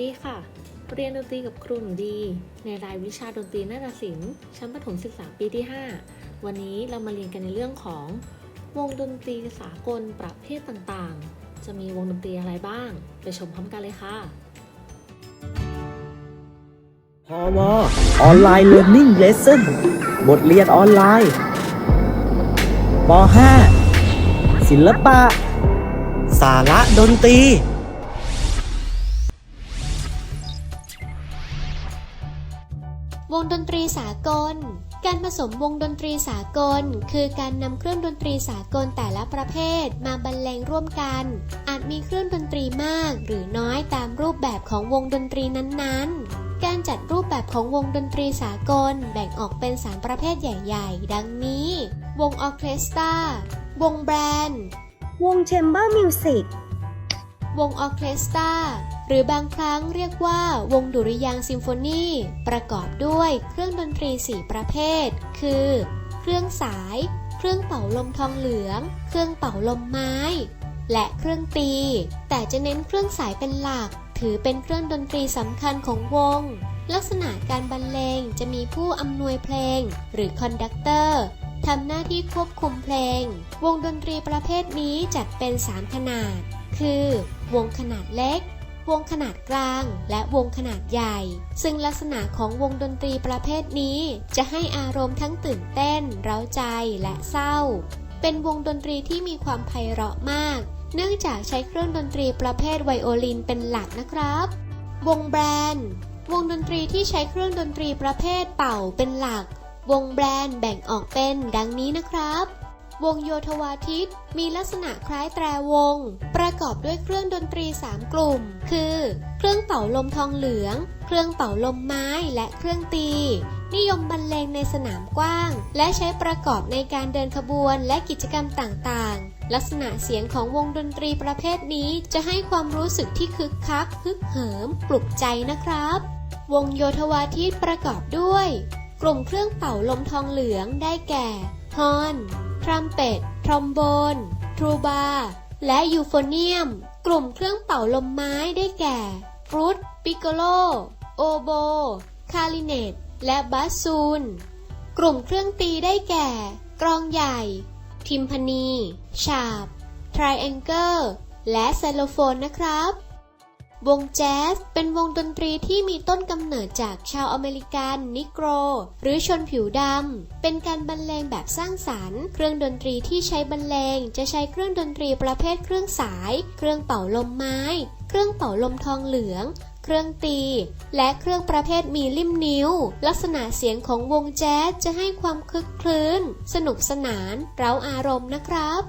ดีค่ะ เรียนดนตรีกับครูหนูดี ในรายวิชาดนตรีนาฏศิลป์ชั้นประถมศึกษาปีที่ 5 วันนี้เรามาเรียนกันในเรื่องของ วงดนตรีสากลประเภทต่างๆ จะมีวงดนตรีอะไรบ้าง ไปชมพร้อมกันเลยค่ะพอวออนไลน์เรียนนิ่งเลสเซ่นบทเรียนออนไลน์ป .5 ศิลปะ สาระดนตรี วงดนตรีสากล การผสมวงดนตรีสากล คือการนำเครื่องดนตรีสากลแต่ละประเภทมาบรรเลงร่วมกัน อาจมีเครื่องดนตรีมากหรือน้อยตามรูปแบบของวงดนตรีนั้นๆ การจัดรูปแบบของวงดนตรีสากลแบ่งออกเป็น3ประเภทใหญ่ๆ ดังนี้ วงออร์เคสตราวงแบรนด์ วงแชมเบอร์มิวสิกวงออร์เคสตรา หรือบางครั้งเรียกว่าวงดุริยางซิมโฟนีประกอบด้วยเครื่องดนตรี 4 ประเภท คือ เครื่องสาย เครื่องเป่าลมทองเหลือง เครื่องเป่าลมไม้ และเครื่องตี แต่จะเน้นเครื่องสายเป็นหลัก ถือเป็นเครื่องดนตรีสำคัญของวง ลักษณะการบรรเลงจะมีผู้อำนวยเพลง หรือคอนดักเตอร์ทำหน้าที่ควบคุมเพลง วงดนตรีประเภทนี้จัดเป็น 3 ขนาด คือ วงขนาดเล็ก วงขนาดกลางและวงขนาดใหญ่ ซึ่งลักษณะของวงดนตรีประเภทนี้จะให้อารมณ์ทั้งตื่นเต้น เร้าใจและเศร้า เป็นวงดนตรีที่มีความไพเราะมาก เนื่องจากใช้เครื่องดนตรีประเภทไวโอลินเป็นหลักนะครับ วงแบรนด์ วงดนตรีที่ใช้เครื่องดนตรีประเภทเป่าเป็นหลัก วงแบรนด์แบ่งออกเป็นดังนี้นะครับ วงโยธวาทิตมีลักษณะคล้ายแตรวง ประกอบด้วยเครื่องดนตรี 3 กลุ่ม คือ เครื่องเป่าลมทองเหลือง เครื่องเป่าลมไม้และเครื่องตี นิยมบรรเลงในสนามกว้าง และใช้ประกอบในการเดินขบวนและกิจกรรมต่างๆ ลักษณะเสียงของวงดนตรีประเภทนี้จะให้ความรู้สึกที่คึกคักฮึกเหิม ปลุกใจนะครับ วงโยธวาทิตประกอบด้วย กลุ่มเครื่องเป่าลมทองเหลืองได้แก่ฮอน ทรัมเป็ต ทรอมโบน ทรูบา และยูโฟเนียม กลุ่มเครื่องเป่าลมไม้ได้แก่ ฟรุต ปิโกโล โอโบ คาริเนต และบาสซูน กลุ่มเครื่องตีได้แก่ กรองใหญ่ ทิมพานีฉาบ ทริแองเกิล และไซโลโฟนนะครับ วงแจ๊สเป็นวงดนตรีที่มีต้นกำเนิดจากชาวอเมริกัน นิโกร หรือชนผิวดำ เป็นการบรรเลงแบบสร้างสรรค์ เครื่องดนตรีที่ใช้บรรเลง จะใช้เครื่องดนตรีประเภทเครื่องสาย เครื่องเป่าลมไม้ เครื่องเป่าลมทองเหลือง เครื่องตี และเครื่องประเภทมีลิ่มนิ้ว ลักษณะเสียงของวงแจ๊สจะให้ความคึกคลื้น สนุกสนาน เร้าอารมณ์นะครับ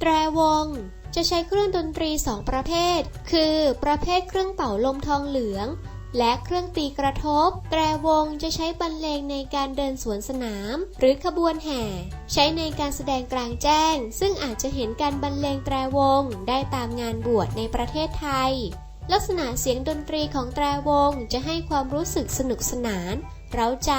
แตรวง จะใช้เครื่องดนตรี2ประเภท คือประเภทเครื่องเป่าลมทองเหลือง และเครื่องตีกระทบ แตรวงจะใช้บรรเลงในการเดินสวนสนาม หรือขบวนแห่ ใช้ในการแสดงกลางแจ้ง ซึ่งอาจจะเห็นการบรรเลงแตรวงได้ตามงานบวชในประเทศไทย ลักษณะเสียงดนตรีของแตรวงจะให้ความรู้สึกสนุกสนานเร้าใจ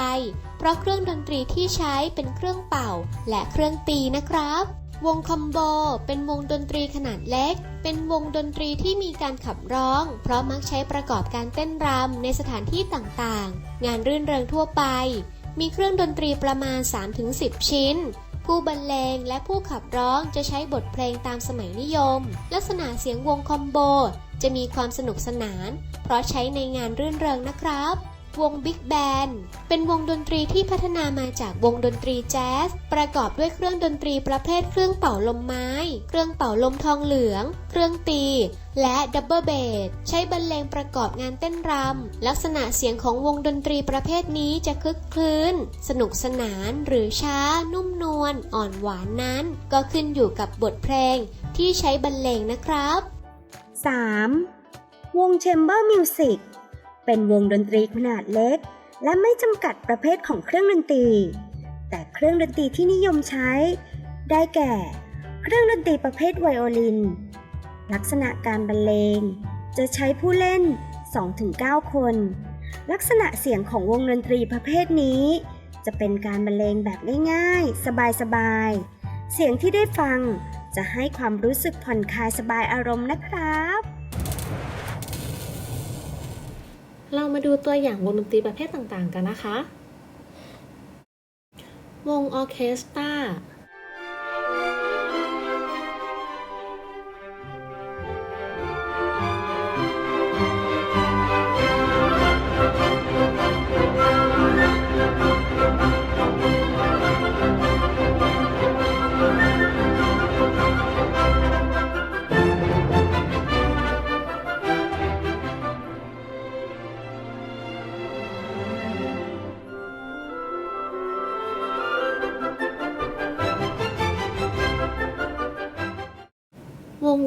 เพราะเครื่องดนตรีที่ใช้เป็นเครื่องเป่าและเครื่องตีนะครับ วงคอมโบเป็นวงดนตรีขนาดเล็ก เป็นวงดนตรีที่มีการขับร้อง เพราะมักใช้ประกอบการเต้นรำในสถานที่ต่างๆ งานรื่นเริงทั่วไป มีเครื่องดนตรีประมาณ 3-10 ชิ้น ผู้บรรเลงและผู้ขับร้องจะใช้บทเพลงตามสมัยนิยม ลักษณะเสียงวงคอมโบจะมีความสนุกสนาน เพราะใช้ในงานรื่นเริงนะครับ วงบิ๊กแบนเป็นวงดนตรีที่พัฒนามาจากวงดนตรีแจ๊ส ประกอบด้วยเครื่องดนตรีประเภทเครื่องเป่าลมไม้ เครื่องเป่าลมทองเหลือง เครื่องตี และดับเบิลเบสใช้บรรเลงประกอบงานเต้นรำ ลักษณะเสียงของวงดนตรีประเภทนี้จะคึกคลื้น สนุกสนานหรือช้า นุ่มนวลอ่อนหวานนั้น ก็ขึ้นอยู่กับบทเพลงที่ใช้บรรเลงนะครับ 3. วงแช เป็นวงดนตรีขนาดเล็ก และไม่จำกัดประเภทของเครื่องดนตรี แต่เครื่องดนตรีที่นิยมใช้ ได้แก่ เครื่องดนตรีประเภทไวโอลิน ลักษณะการบรรเลง จะใช้ผู้เล่น 2-9 คน ลักษณะเสียงของวงดนตรีประเภทนี้ จะเป็นการบรรเลงแบบง่ายๆ สบายๆ เสียงที่ได้ฟังจะให้ความรู้สึกผ่อนคลายสบายอารมณ์นะครับ เรามาดูตัวอย่างวงดนตรีประเภทต่างๆ กันนะคะ วงออเคสตรา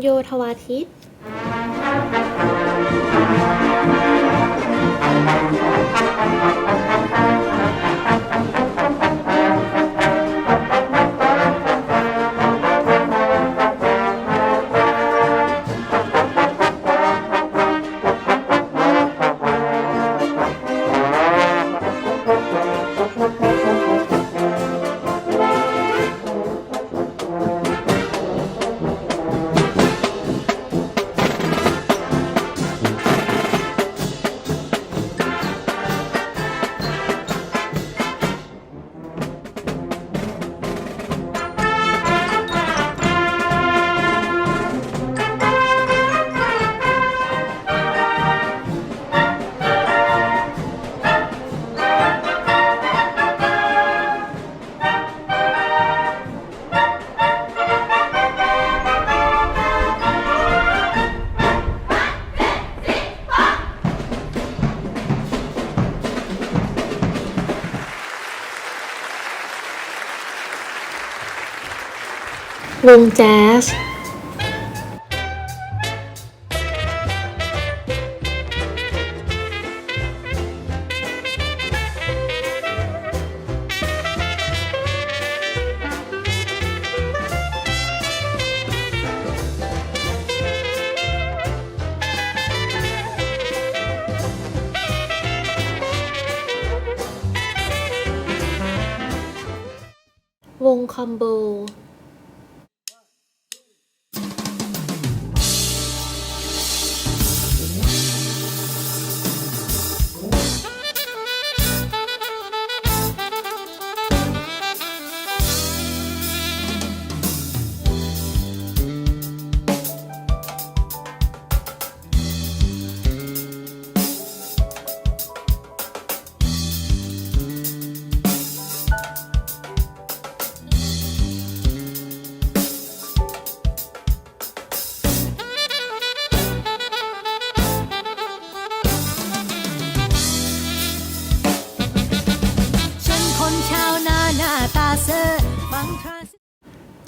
โยธวาทิต วงแจ๊สวงคอมโบ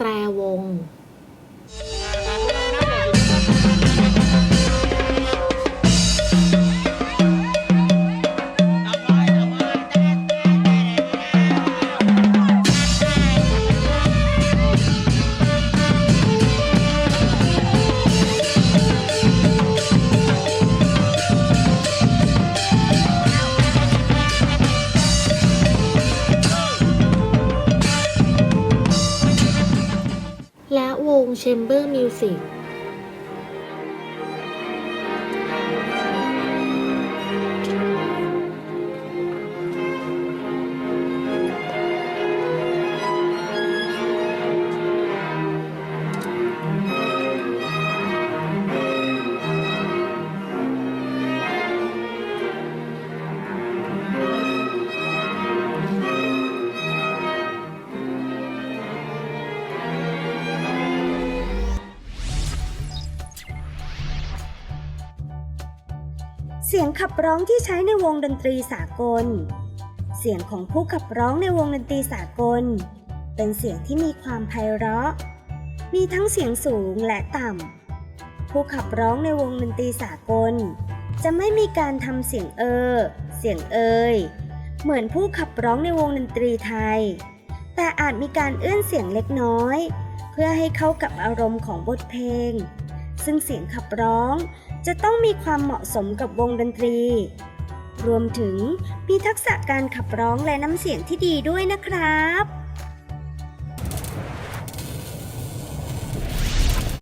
ตรวง วง สียงขับร้องที่ใช้ในวงดนตรีสากล เสียงของผู้ขับร้องในวงดนตรีสากล เป็นเสียงที่มีความไพเราะ มีทั้งเสียงสูงและต่ำ ผู้ขับร้องในวงดนตรีสากล จะไม่มีการทำเสียงเออ เสียงเอยเหมือนผู้ขับร้องในวงดนตรีไทย แต่อาจมีการเอื้อนเสียงเล็กน้อย เพื่อให้เข้ากับอารมณ์ของบทเพลง ซึ่งเสียงขับร้อง จะต้องมีความเหมาะสมกับวงดนตรี รวมถึงมีทักษะการขับร้องและน้ำเสียงที่ดีด้วยนะครับ